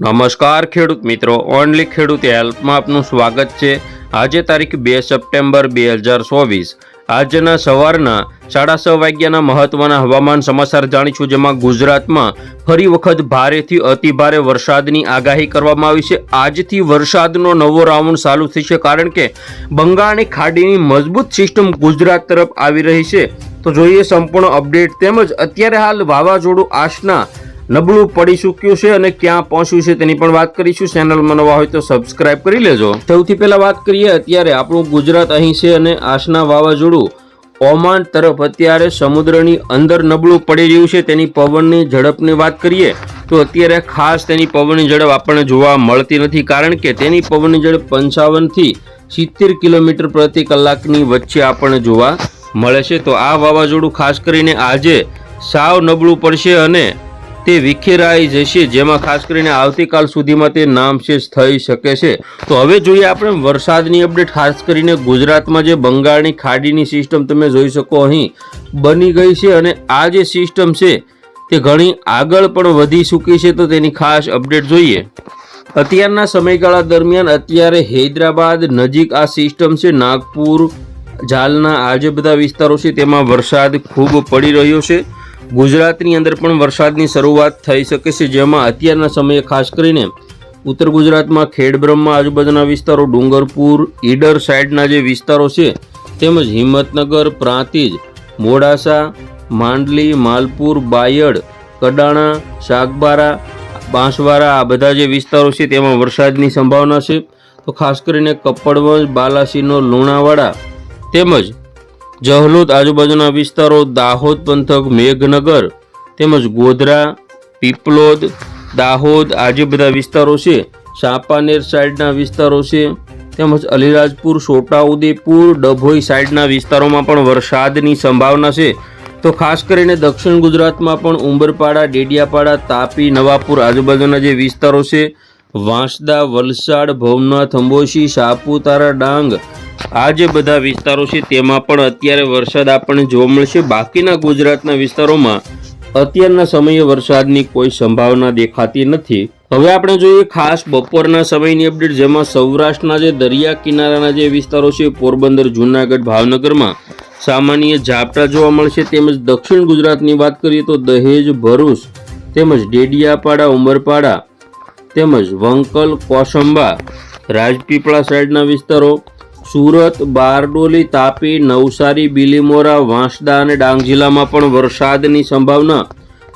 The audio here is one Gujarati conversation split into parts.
નમસ્કાર ખેડૂત મિત્રો, ઓનલી ખેડૂત હેલ્પમાં આપનું સ્વાગત છે. આજે તારીખ બે સપ્ટેમ્બર બે હજાર ચોવીસ. આજના સવારના સાડા છ વાગ્યાના મહત્વના હવામાન સમાચાર જાણીશું, જેમાં ગુજરાતમાં ફરી વખત ભારેથી અતિભારે વરસાદની આગાહી કરવામાં આવી છે. આજથી વરસાદનો નવો રાઉન્ડ ચાલુ થશે, કારણ કે બંગાળની ખાડીની મજબૂત સિસ્ટમ ગુજરાત તરફ આવી રહી છે. તો જોઈએ સંપૂર્ણ અપડેટ તેમજ અત્યારે હાલ વાવાઝોડું આશના નબળું પડી ચૂક્યું છે અને ક્યાં પહોંચ્યું છે તેની પણ વાત કરીશું. ચેનલમાં નવા હોય તો સબસ્ક્રાઇબ કરી લેજો. સૌથી પહેલાં વાત કરીએ, અત્યારે આપણું ગુજરાત અહીં છે અને આશના વાવાઝોડું ઓમાન તરફ. અત્યારે સમુદ્રની અંદર નબળું પડી રહ્યું છે, તેની પવનની ઝડપની વાત કરીએ, તો અત્યારે ખાસ તેની પવનની ઝડપ આપણને જોવા મળતી નથી, કારણ કે તેની પવનની ઝડપ પંચાવનથી સિત્તેર કિલોમીટર પ્રતિ કલાકની વચ્ચે આપણને જોવા મળે છે. તો આ વાવાઝોડું ખાસ કરીને આજે સાવ નબળું પડશે અને તે વિખેરાઈ જશે, જેમાં ખાસ કરીને આવતીકાલ સુધીમાં તે નામશેષ થઈ શકે છે. તો હવે જોઈએ આપણે વરસાદની અપડેટ, ખાસ કરીને ગુજરાતમાં જે બંગાળની ખાડીની સિસ્ટમ તમે જોઈ શકો અહીં બની ગઈ છે અને આ જે સિસ્ટમ છે તે ઘણી આગળ પણ વધી ચૂકી છે, તો તેની ખાસ અપડેટ જોઈએ. અત્યારના સમયગાળા દરમિયાન અત્યારે હૈદરાબાદ નજીક આ સિસ્ટમ છે, નાગપુર જાલના આ જે બધા વિસ્તારો છે તેમાં વરસાદ ખૂબ પડી રહ્યો છે. ગુજરાતની અંદર પણ વરસાદની શરૂઆત થઈ શકે છે, જેમાં અત્યારના સમયે ખાસ કરીને ઉત્તર ગુજરાતમાં ખેડબ્રહ્મા આજુબાજુના વિસ્તારો, ડુંગરપુર, ઈડર સાઈડના જે વિસ્તારો છે, તેમજ હિંમતનગર, પ્રાંતિજ, મોડાસા, માંડલી, માલપુર, બાયડ, કડાણા શાકબારા બાંસવારા આ બધા જે વિસ્તારો છે, તેમાં વરસાદની સંભાવના છે. તો ખાસ કરીને કપડવંજ બાલાસીનો લુણાવાડા તેમજ જહલોદ આજુબાજુના વિસ્તારો દાહોદ, પંથક, મેઘનગર તેમજ ગોધરા, પીપલોદ, દાહોદ આ જે બધા વિસ્તારો છે. ચાંપાનેર સાઈડના વિસ્તારો છે. તેમજ અલીરાજપુર, છોટાઉદેપુર, ડભોઈ સાઈડના વિસ્તારોમાં પણ વરસાદની સંભાવના છે. તો ખાસ કરીને દક્ષિણ ગુજરાતમાં પણ ઉંબરપાડા, ડેડિયાપાડા, તાપી, નવાપુર આજુબાજુના જે વિસ્તારો છે, વાંસદા, વલસાડ, ભવનાથ, અંબોશી, સાપુતારા, ડાંગ આ જે બધા વિસ્તારો છે, તેમાં પણ અત્યારે વરસાદ આપણને જોવા મળશે. બાકીના ગુજરાતના વિસ્તારોમાં અત્યારના સમયે વરસાદની કોઈ સંભાવના દેખાતી નથી. હવે આપણે જોઈએ ખાસ બપોરના સમયની અપડેટ, જેમાં સૌરાષ્ટ્રના જે દરિયા કિનારાના જે વિસ્તારો છે, પોરબંદર, જૂનાગઢ, ભાવનગરમાં સામાન્ય ઝાપટા જોવા મળશે. તેમજ દક્ષિણ ગુજરાતની વાત કરીએ તો દહેજ, ભરૂચ, તેમજ ડેડિયાપાડા, ઉમરપાડા, તેમજ વંકલ, કોસંબા, રાજપીપળા સાઈડના વિસ્તારો સુરત, બારડોલી, તાપી, નવસારી, બિલીમોરા, વાંસદા અને ડાંગ જિલ્લામાં પણ વરસાદની સંભાવના.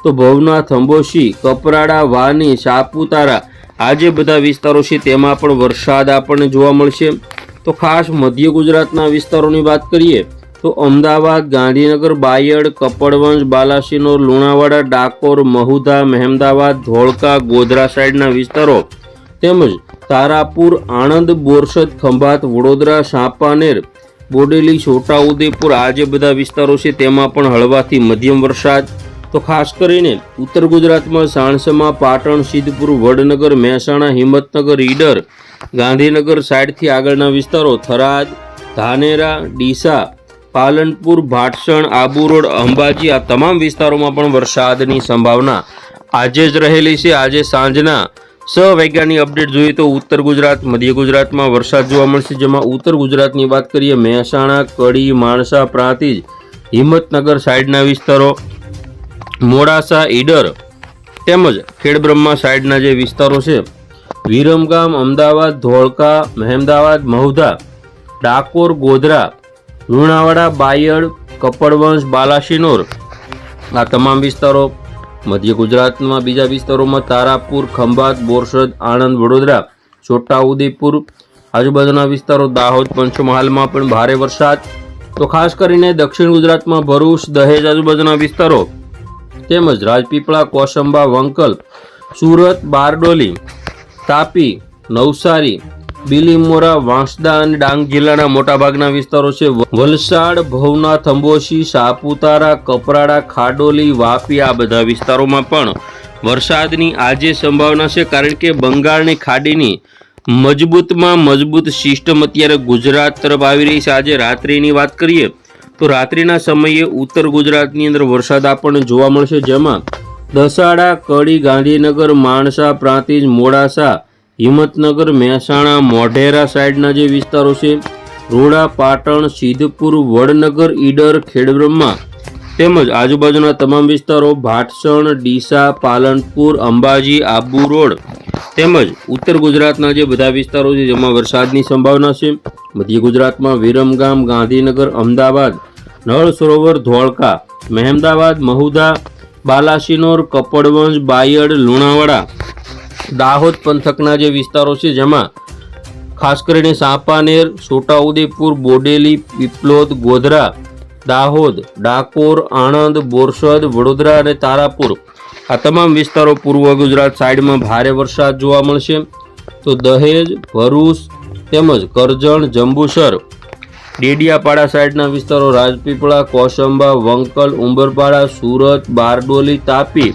તો ભવનાથ, અંબોશી, કપરાડા, વાની, સાપુતારા આ જે બધા વિસ્તારો છે તેમાં પણ વરસાદ આપણને જોવા મળશે. તો ખાસ મધ્ય ગુજરાતના વિસ્તારોની વાત કરીએ, તો અમદાવાદ, ગાંધીનગર, બાયડ, કપડવંજ, બાલાસિનોર, લુણાવાડા, ડાકોર, મહુધા, મહેમદાવાદ, ધોળકા, ગોધરા સાઈડના વિસ્તારો તેમજ તારાપુર, આણંદ, બોરસદ, ખંભાત, વડોદરા સાપાનેર બોડેલી, છોટાઉદેપુર આ જે બધા વિસ્તારો છે. તેમાં પણ હળવાથી મધ્યમ વરસાદ. તો ખાસ કરીને ઉત્તર ગુજરાતમાં સાણસમા પાટણ, સિદ્ધપુર, વડનગર, મહેસાણા, હિંમતનગર, ઈડર, ગાંધીનગર સાઈડથી આગળના વિસ્તારો થરાદ, ધાનેરા, ડીસા, પાલનપુર, ભાટસણ, આબુ રોડ, અંબાજી આ તમામ વિસ્તારોમાં પણ વરસાદની સંભાવના આજે જ રહેલી છે. આજે સાંજના વાગ્યાની અપડેટ જોઈએ તો ઉત્તર ગુજરાત, મધ્ય ગુજરાતમાં વરસાદ જોવા મળશે, જેમાં ઉત્તર ગુજરાતની વાત કરીએ, મહેસાણા, કડી, માણસા, પ્રાંતિજ, હિંમતનગર સાઈડના વિસ્તારો, મોડાસા, ઈડર તેમજ ખેડબ્રહ્મા સાઈડના જે વિસ્તારો છે, વિરમગામ, અમદાવાદ, ધોળકા, મહેમદાવાદ, મહુધા, ડાકોર, ગોધરા, લુણાવાડા, બાયડ, કપડવંશ બાલાશિનોર આ તમામ વિસ્તારો મધ્ય ગુજરાતમાં બીજા વિસ્તારોમાં તારાપુર, ખંભાત, બોરસદ, આણંદ, વડોદરા, છોટાઉદેપુર, આજુબાજુના વિસ્તારો દાહોદ, પંચમહાલમાં પણ ભારે વરસાદ. તો ખાસ કરીને દક્ષિણ ગુજરાતમાં ભરૂચ, દહેજ આજુબાજુના વિસ્તારો તેમજ રાજપીપળા, કોસંબા, વંકલ, સુરત, બારડોલી, તાપી, નવસારી બિલીમોરા, વાંસદા અને ડાંગ જિલ્લાના મોટાભાગના વિસ્તારો છે. વલસાડ, ભવનાથ અંબોશી સાપુતારા, કપરાડા, ખાડોલી, વાપી આ બધા વિસ્તારોમાં પણ વરસાદની આજે સંભાવના છે કારણ કે બંગાળની ખાડીની મજબૂતમાં મજબૂત સિસ્ટમ અત્યારે ગુજરાત તરફ આવી રહી છે. આજે રાત્રિની વાત કરીએ તો રાત્રિના સમયે ઉત્તર ગુજરાતની અંદર વરસાદ આપણને જોવા મળશે, જેમાં દસાડા, કડી, ગાંધીનગર, માણસા, પ્રાંતિજ, મોડાસા હિંમતનગર મહેસાણા મોઢેરા સાઈડના જે વિસ્તારો છે, રોડા, પાટણ, સિદ્ધપુર, વડનગર, ઈડર, ખેડબ્રહ્મા તેમજ આજુબાજુના તમામ વિસ્તારો ભાટસણ, ડીસા, પાલનપુર, અંબાજી, આબુ રોડ તેમજ ઉત્તર ગુજરાતના જે બધા વિસ્તારો છે, જેમાં વરસાદની સંભાવના છે. મધ્ય ગુજરાતમાં વિરમગામ, ગાંધીનગર, અમદાવાદ, નળ સરોવર, ધોળકા, મહેમદાવાદ, મહુદા, બાલાસિનોર, કપડવંજ, બાયડ, લુણાવાડા દાહોદ પંથકના જે વિસ્તારો છે, જેમાં ખાસ કરીને સાપાનેર, છોટાઉદેપુર, બોડેલી પીપલોદ ગોધરા, દાહોદ, ડાકોર, આણંદ, બોરસદ, વડોદરા અને તારાપુર. આ તમામ વિસ્તારો પૂર્વ ગુજરાત સાઈડમાં ભારે વરસાદ જોવા મળશે. તો દહેજ, ભરૂચ તેમજ કરજણ, જંબુસર, ડેડિયાપાડા સાઈડના વિસ્તારો રાજપીપળા, કોસંબા, વંકલ, ઉંબરપાડા, સુરત, બારડોલી, તાપી,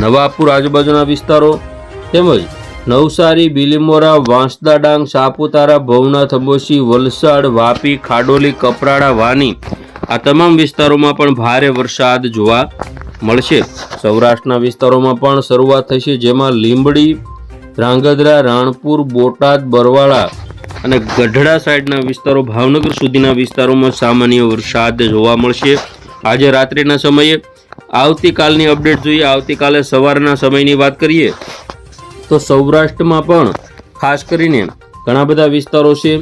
નવાપુર આજુબાજુના વિસ્તારો તેમજ નવસારી, બિલીમોરા વાંસદા ડાંગ સાપુતારા, ભવનાથ, અંબોસી, વલસાડ, વાપી, ખાડોલી, કપરાડા, વાની આ તમામ વિસ્તારોમાં પણ ભારે વરસાદ જોવા મળશે. સૌરાષ્ટ્રના વિસ્તારોમાં પણ શરૂઆત થશે જેમાં લીંબડી ધ્રાંગધ્રા રાણપુર, બોટાદ, બરવાળા અને ગઢડા સાઈડના વિસ્તારો, ભાવનગર સુધીના વિસ્તારોમાં સામાન્ય વરસાદ જોવા મળશે. આજે રાત્રિના સમયે આવતીકાલની અપડેટ જોઈએ. આવતીકાલે સવારના સમયની વાત કરીએ તો સૌરાષ્ટ્રમાં પણ ખાસ કરીને ઘણા બધા વિસ્તારો છે.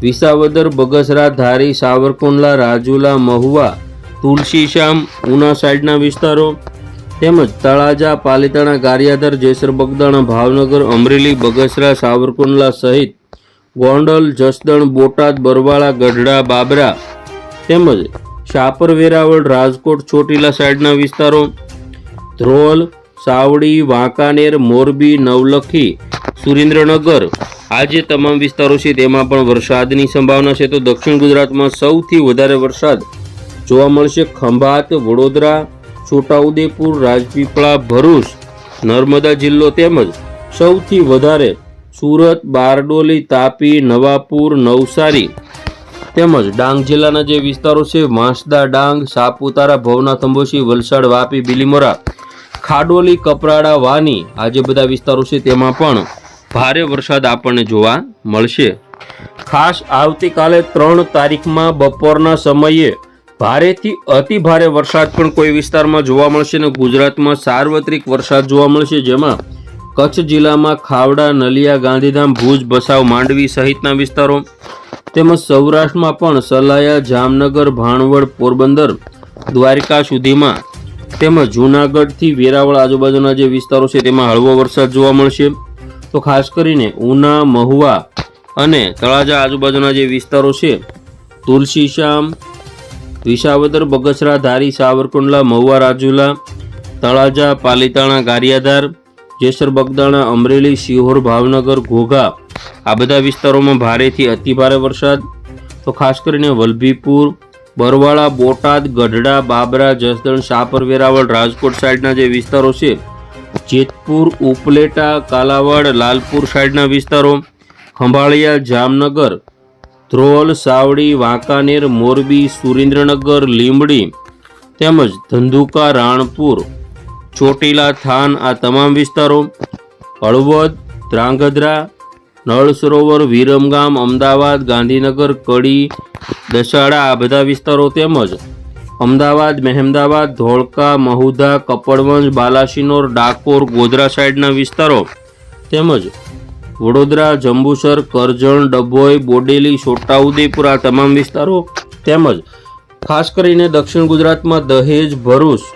વિસાવદર, બગસરા, ધારી, સાવરકુંડલા, રાજુલા, મહુવા તુલસીશ્યામ ઉના સાઈડના વિસ્તારો તેમજ તળાજા, પાલીતાણા, ગારિયાધર, જેસર, બગદાણા, ભાવનગર, અમરેલી, બગસરા, સાવરકુંડલા સહિત ગોંડલ, જસદણ, બોટાદ, બરવાળા, ગઢડા, બાબરા તેમજ શાપર વેરાવળ રાજકોટ, ચોટીલા સાઈડના વિસ્તારો ધ્રોલ સાવડી, વાંકાનેર, મોરબી, નવલખી, સુરેન્દ્રનગર આ જે તમામ વિસ્તારો છે તેમાં પણ વરસાદની સંભાવના છે. તો દક્ષિણ ગુજરાતમાં સૌથી વધારે વરસાદ જોવા મળશે ખંભાત, વડોદરા, છોટાઉદેપુર, રાજપીપળા, ભરૂચ, નર્મદા જિલ્લો તેમજ સૌથી વધારે સુરત, બારડોલી, તાપી, નવાપુર, નવસારી તેમજ ડાંગ જિલ્લાના જે વિસ્તારો છે વાંસદા ડાંગ, સાપુતારા, ભવનાથ અંબોશી વલસાડ, વાપી, બિલીમોરા ખાડોલી, કપરાડા, વાની આ જે બધા વિસ્તારો છે તેમાં પણ ભારે વરસાદ આપણને જોવા મળશે. ખાસ આવતીકાલે ત્રણ તારીખમાં બપોરના સમયે ભારેથી અતિ ભારે વરસાદ પણ કોઈ વિસ્તારમાં જોવા મળશે અને ગુજરાતમાં સાર્વત્રિક વરસાદ જોવા મળશે, જેમાં કચ્છ જિલ્લામાં ખાવડા, નલિયા, ગાંધીધામ, ભુજ, ભસાવ, માંડવી સહિતના વિસ્તારો તેમજ સૌરાષ્ટ્રમાં પણ સલાયા, જામનગર, ભાણવડ, પોરબંદર, દ્વારિકા સુધીમાં તેમજ જૂનાગઢથી વેરાવળ આજુબાજુના જે વિસ્તારો છે, તેમાં હળવો વરસાદ જોવા મળશે. તો ખાસ કરીને ઉના, મહુવા અને તળાજા આજુબાજુના જે વિસ્તારો છે તુલસીશ્યામ વિસાવદર, બગસરા, ધારી, સાવરકુંડલા, મહુવા, રાજુલા, તળાજા, પાલીતાણા, ગારિયાધાર, જેસર, બગદાણા, અમરેલી સિહોર ભાવનગર, ઘોઘા આ બધા વિસ્તારોમાં ભારેથી અતિભારે વરસાદ. તો ખાસ કરીને વલભીપુર બરવાળા, બોટાદ, ગઢડા, બાબરા, જસદણ, શાપર, વેરાવળ, રાજકોટ સાઈડના જે વિસ્તારો છે, જેતપુર, ઉપલેટા, કાલાવાડ, લાલપુર સાઈડના વિસ્તારો, ખંભાળિયા, જામનગર, ધ્રોલ, સાવડી, વાંકાનેર, મોરબી, સુરેન્દ્રનગર, લીંબડી તેમજ ધંધુકા, રાણપુર, ચોટીલા, થાન આ તમામ વિસ્તારો, હળવદ, ધ્રાંગધ્રા નળ સરોવર, વિરમગામ, અમદાવાદ, ગાંધીનગર, કડી દશાડા આ બધા વિસ્તારો તેમજ અમદાવાદ, મહેમદાવાદ, ધોળકા, મહુધા, કપડવંજ, બાલાસિનોર, ડાકોર, ગોધરા સાઈડના વિસ્તારો તેમજ વડોદરા, જંબુસર, કરજણ, ડભોઈ, બોડેલી, છોટાઉદેપુર આ તમામ વિસ્તારો તેમજ ખાસ કરીને દક્ષિણ ગુજરાતમાં દહેજ, ભરૂચ,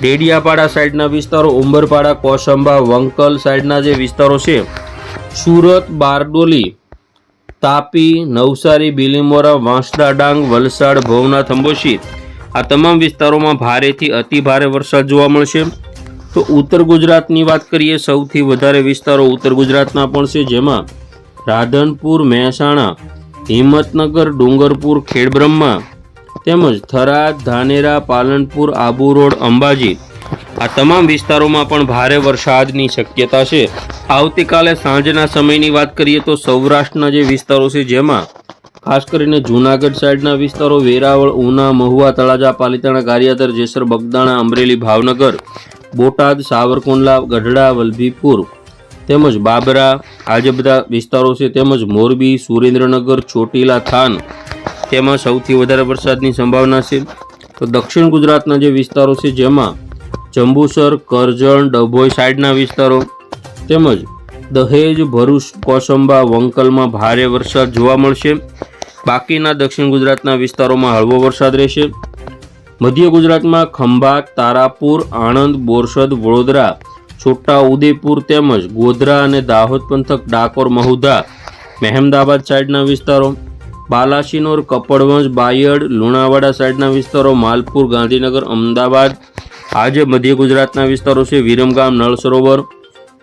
ડેડિયાપાડા સાઈડના વિસ્તારો, ઉંબરપાડા, કોસંબા, વંકલ સાઈડના જે વિસ્તારો છે સુરત, બારડોલી, તાપી, નવસારી, બિલીમોરા, વાંસદા ડાંગ, વલસાડ, ભવનાથ, અંબોશી. આ તમામ વિસ્તારોમાં ભારેથી અતિ ભારે વરસાદ જોવા મળશે. તો ઉત્તર ગુજરાતની વાત કરીએ, સૌથી વધારે વિસ્તારો ઉત્તર ગુજરાતના પણ છે, જેમાં રાધનપુર, મહેસાણા, હિંમતનગર, ડુંગરપુર, ખેડબ્રહ્મા, તેમજ થરાદ, ધાનેરા, પાલનપુર, આબુ રોડ, અંબાજી આ તમામ વિસ્તારોમાં પણ ભારે વરસાદની શક્યતા છે. આવતીકાલે સાંજના સમયની વાત કરીએ તો સૌરાષ્ટ્રના જે વિસ્તારો છે, જેમાં ખાસ કરીને જૂનાગઢ સાઈડના વિસ્તારો, વેરાવળ, ઉના, મહુવા, તળાજા, પાલીતાણા, ગારિયાધર, જેસર, બગદાણા, અમરેલી, ભાવનગર, બોટાદ, સાવરકુંડલા, ગઢડા, વલભીપુર તેમજ બાબરા, આ જે બધા વિસ્તારો છે, તેમજ મોરબી, સુરેન્દ્રનગર, ચોટીલા, થાન તેમાં સૌથી વધારે વરસાદની સંભાવના છે. તો દક્ષિણ ગુજરાતના જે વિસ્તારો છે, જેમાં જંબુસર કરજણ, ડભોઈ સાઈડના વિસ્તારો તેમજ દહેજ, ભરૂચ, કોસંબા, વંકલમાં ભારે વરસાદ જોવા મળશે. બાકીના દક્ષિણ ગુજરાતના વિસ્તારોમાં હળવો વરસાદ રહેશે. મધ્ય ગુજરાતમાં ખંભાત, તારાપુર, આણંદ, બોરસદ, વડોદરા, છોટા ઉદેપુર તેમજ ગોધરા અને દાહોદ પંથક, ડાકોર, મહુધા, મહેમદાબાદ સાઈડના વિસ્તારો, બાલાસિનોર, કપડવંજ, બાયડ, લુણાવાડા સાઈડના વિસ્તારો, માલપુર, ગાંધીનગર, અમદાવાદ આજે મધ્ય ગુજરાતના વિસ્તારો છે વિરમગામ, નળ સરોવર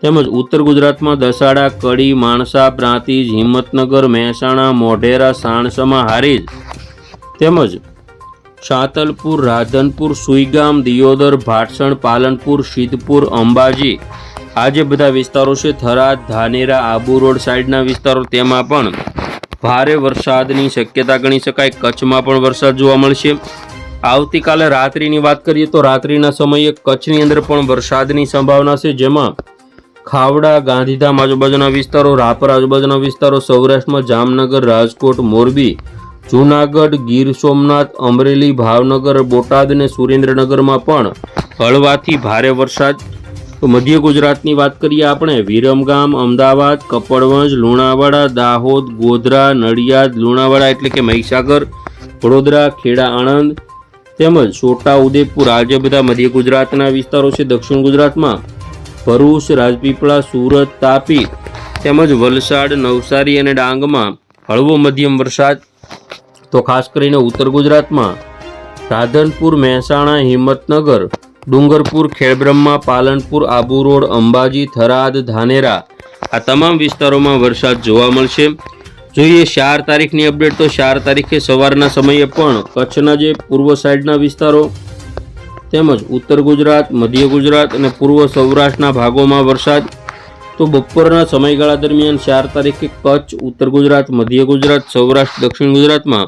તેમજ ઉત્તર ગુજરાતમાં દસાડા, કડી, માણસા, પ્રાંતિજ, હિંમતનગર, મહેસાણા, મોઢેરા, સાણસમા, હારીજ તેમજ સાતલપુર, રાધનપુર, સુઈગામ, દિયોદર, ભાટસણ, પાલનપુર, સિદ્ધપુર, અંબાજી આ જે બધા વિસ્તારો છે થરાદ, ધાનેરા, આબુ રોડ સાઈડના વિસ્તારો. તેમાં પણ ભારે વરસાદની શક્યતા ગણી શકાય. કચ્છમાં પણ વરસાદ જોવા મળશે. આવતીકાલે રાત્રિની વાત કરીએ તો રાત્રિના સમયે કચ્છની અંદર પણ વરસાદની સંભાવના છે, જેમાં ખાવડા, ગાંધીધામ આજુબાજુના વિસ્તારો, રાપર આજુબાજુના વિસ્તારો, સૌરાષ્ટ્રમાં જામનગર, રાજકોટ, મોરબી, જૂનાગઢ, ગીર સોમનાથ, અમરેલી, ભાવનગર, બોટાદ અને સુરેન્દ્રનગરમાં પણ હળવાથી ભારે વરસાદ. મધ્ય ગુજરાતની વાત કરીએ આપણે, વિરમગામ, અમદાવાદ, કપડવંજ, લુણાવાડા, દાહોદ, ગોધરા, નડિયાદ, લુણાવાડા એટલે કે મહીસાગર, વડોદરા, ખેડા, આણંદ તેમજ છોટા ઉદેપુર આ જે બધા મધ્ય ગુજરાતના વિસ્તારો છે, દક્ષિણ ગુજરાતમાં ભરૂચ, રાજપીપળા, સુરત, તાપી તેમજ વલસાડ, નવસારી અને ડાંગમાં હળવો મધ્યમ વરસાદ. તો ખાસ કરીને ઉત્તર ગુજરાતમાં રાધનપુર, મહેસાણા, હિંમતનગર, ડુંગરપુર, ખેડબ્રહ્મા, પાલનપુર, આબુ રોડ, અંબાજી, થરાદ, ધાનેરા આ તમામ વિસ્તારોમાં વરસાદ જોવા મળશે. જોઈએ, ચાર તારીખની અપડેટ તો ચાર તારીખે સવારના સમયે પણ કચ્છના જે પૂર્વ સાઈડના વિસ્તારો તેમજ ઉત્તર ગુજરાત, મધ્ય ગુજરાત અને પૂર્વ સૌરાષ્ટ્રના ભાગોમાં વરસાદ, તો બપોરના સમયગાળા દરમિયાન ચાર તારીખે કચ્છ, ઉત્તર ગુજરાત, મધ્ય ગુજરાત, સૌરાષ્ટ્ર, દક્ષિણ ગુજરાતમાં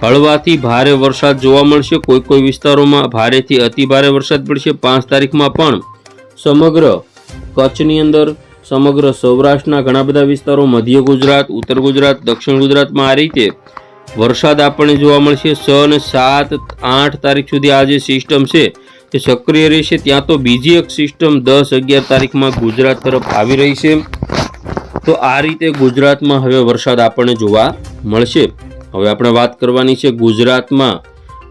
હળવાથી ભારે વરસાદ જોવા મળશે. કોઈ કોઈ વિસ્તારોમાં ભારેથી અતિ ભારે વરસાદ પડશે. પાંચ તારીખમાં પણ સમગ્ર કચ્છની અંદર સમગ્ર સૌરાષ્ટ્રના ઘણા બધા વિસ્તારો, મધ્ય ગુજરાત, ઉત્તર ગુજરાત, દક્ષિણ ગુજરાતમાં આ રીતે વરસાદ આપણને જોવા મળશે. છ અને સાત, આઠ તારીખ સુધી આ જે સિસ્ટમ છે તે સક્રિય રહેશે. ત્યાં તો બીજી એક સિસ્ટમ દસ અગિયાર તારીખમાં ગુજરાત તરફ આવી રહી છે. તો આ રીતે ગુજરાતમાં હવે વરસાદ આપણને જોવા મળશે. હવે આપણે વાત કરવાની છે ગુજરાતમાં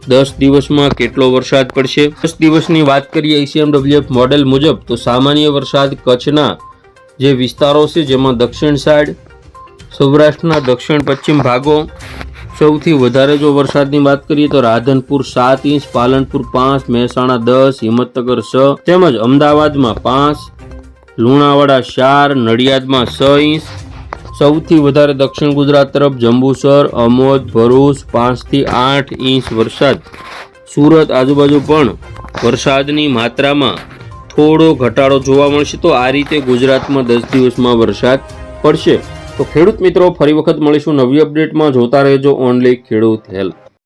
દસ દિવસમાં કેટલો વરસાદ પડશે? દસ દિવસની વાત કરીએ એસીએમડબ્લ્યુએફ મોડેલ મુજબ, તો સામાન્ય વરસાદ કચ્છના જે વિસ્તારો છે, જેમાં દક્ષિણ સાઈડ સૌરાષ્ટ્રના દક્ષિણ પશ્ચિમ ભાગો, સૌથી વધારે જો વરસાદની વાત કરીએ તો રાધનપુર સાત ઇંચ, પાલનપુર પાંચ, મહેસાણા દસ, હિંમતનગર છ, તેમજ અમદાવાદમાં પાંચ, લુણાવાડા ચાર, નડિયાદમાં છ ઇંચ. સૌથી વધારે દક્ષિણ ગુજરાત તરફ જંબુસર, અમોદ, ભરૂચ પાંચથી આઠ ઇંચ વરસાદ. સુરત આજુબાજુ પણ વરસાદની માત્રામાં થોડો ઘટાડો જોવા મળશે તો આ રીતે ગુજરાતમાં દસ દિવસમાં વરસાદ પડશે. તો ખેડૂત મિત્રો, ફરી વખત મળીશું નવી અપડેટમાં. જોતા રહેજો ઓનલી ખેડૂત હેલ્પ